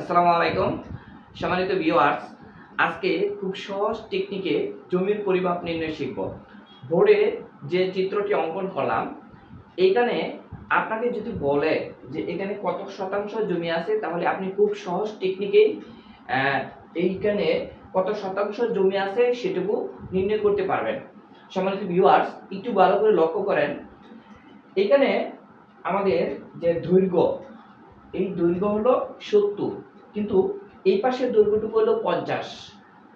আসসালামু আলাইকুম, সম্মানিত ভিউয়ার্স আজকে খুব সহজ টেকনিকে জমির পরিমাপ নির্ণয় শিখব। বোর্ডে যে চিত্রটি অঙ্কন করলাম, এইখানে আপনাকে যদি বলে যে এখানে কত শতাংশ জমি আছে, তাহলে আপনি খুব সহজ টেকনিকেই এইখানে কত শতাংশ জমি আছে সেটুকু নির্ণয় করতে পারবেন। সম্মানিত ভিউয়ার্স একটু ভালো করে লক্ষ্য করেন। এখানে আমাদের যে দৈর্ঘ্য এই দৈর্ঘ্য হলো সত্তর। কিন্তু এই পাশের দৈর্ঘ্যটুকু হলো পঞ্চাশ।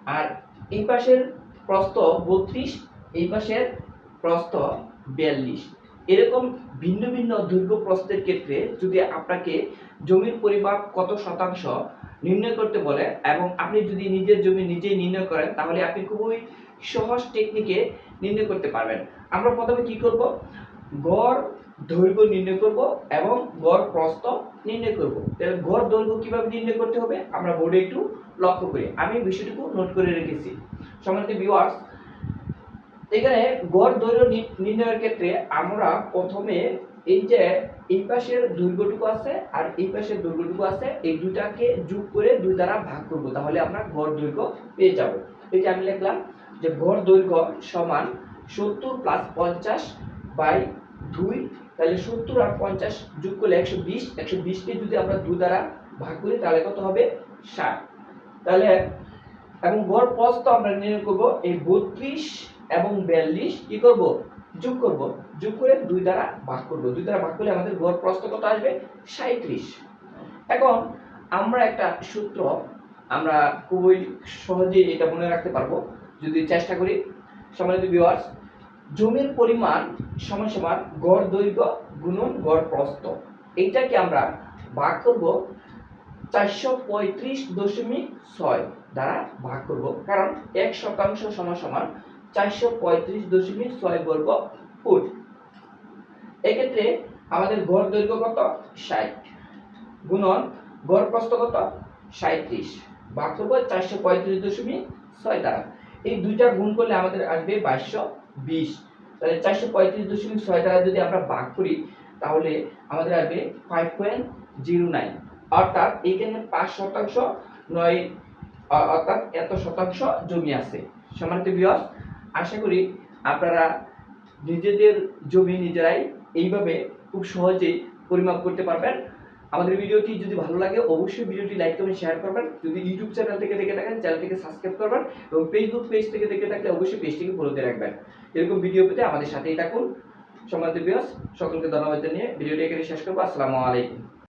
আর এই পাশের প্রস্থ বত্রিশ, এই পাশের প্রস্থ বিয়াল্লিশ। এরকম ভিন্ন ভিন্ন দৈর্ঘ্য প্রস্থের ক্ষেত্রে যদি আপনাকে জমির পরিমাপ কত শতাংশ নির্ণয় করতে বলে এবং আপনি যদি নিজের জমি নিজেই নির্ণয় করেন, তাহলে আপনি খুবই সহজ টেকনিকে নির্ণয় করতে পারবেন। আমরা প্রথমে কি করব? গড় দৈর্ঘ্য নির্ণয় করব এবং গড় প্রস্থ নির্ণয় করব। তাহলে গড় দৈর্ঘ্য কীভাবে নির্ণয় করতে হবে? আমরা বোর্ডে একটু লক্ষ্য করি। আমি বিষয়টুকু নোট করে রেখেছি। সম্মানিত ভিউয়ার্স এখানে গড় দৈর্ঘ্য নির্ণয়ের ক্ষেত্রে আমরা প্রথমে এই যে এই পাশের দৈর্ঘ্যটুকু আছে আর এই পাশের দৈর্ঘ্যটুকু আছে, এই দুটাকে যোগ করে দুই দ্বারা ভাগ করব। তাহলে আমরা গড় দৈর্ঘ্য পেয়ে যাব। এই যে আমি লিখলাম যে গড় দৈর্ঘ্য সমান সত্তর প্লাস পঞ্চাশ বাই দুই তাহলে সত্তর আর পঞ্চাশ যোগ করলে একশো বিশ, একশো বিশকে যদি আমরা দু দ্বারা ভাগ করি, তাহলে কত হবে? ষাট। তাহলে, এবং গড় প্রস্থ আমরা নির্ণয় করব, এই বত্রিশ এবং বিয়াল্লিশ কি করব? যোগ করব। যোগ করে দুই দ্বারা ভাগ করব। দুই দ্বারা ভাগ করলে আমাদের গড় প্রস্থ কত আসবে? সাঁত্রিশ এখন আমরা একটা সূত্র আমরা খুবই সহজেই এটা মনে রাখতে পারব। যদি চেষ্টা করি, সম্মানিত ভিউয়ার্স জমির পরিমাণ, সমান সমান গড় দৈর্ঘ্য গুণন গড় প্রস্থ। এইটাকে আমরা ভাগ করব চারশো পঁয়ত্রিশ দশমিক ছয় দ্বারা ভাগ করব। কারণ এক শতাংশ সমান চারশো পঁয়ত্রিশ দশমিক ছয় বর্গ ফুট। এক্ষেত্রে আমাদের গড় দৈর্ঘ্য কত? ষাট। গুণন গড় প্রস্থ কত? সাঁত্রিশ ভাগ করব চারশো পঁয়ত্রিশ দশমিক ছয় দ্বারা। এই দুইটা গুণ করলে আমাদের আসবে বাইশশো বিশ। তাহলে চারশো পঁয়ত্রিশ দশমিক ছয় দ্বারা যদি আমরা ভাগ করি, তাহলে আমাদের আসবে ফাইভ পয়েন্ট জিরো নাইন অর্থাৎ এখানে পাঁচ শতাংশ নয় অর্থাৎ এত শতাংশ জমি আছে। সম্মানিত বিয়স আশা করি আপনারা নিজেদের জমি নিজেরাই এইভাবে খুব সহজেই পরিমাপ করতে পারবেন। আমাদের ভিডিওটি যদি ভালো লাগে, অবশ্যই ভিডিওটি লাইক করবেন শেয়ার করবেন। যদি ইউটিউব চ্যানেল থেকে দেখে থাকেন চ্যানেলটিকে সাবস্ক্রাইব করবেন এবং ফেসবুক পেজ থেকে দেখে থাকলে অবশ্যই পেজটিকে ফলোতে রাখবেন। এরকম ভিডিও পেতে আমাদের সাথেই থাকুন। সম্মানিত বিয়স সকলকে ধন্যবাদ জানিয়ে ভিডিওটি এখানে শেষ করব। আসসালামু আলাইকুম।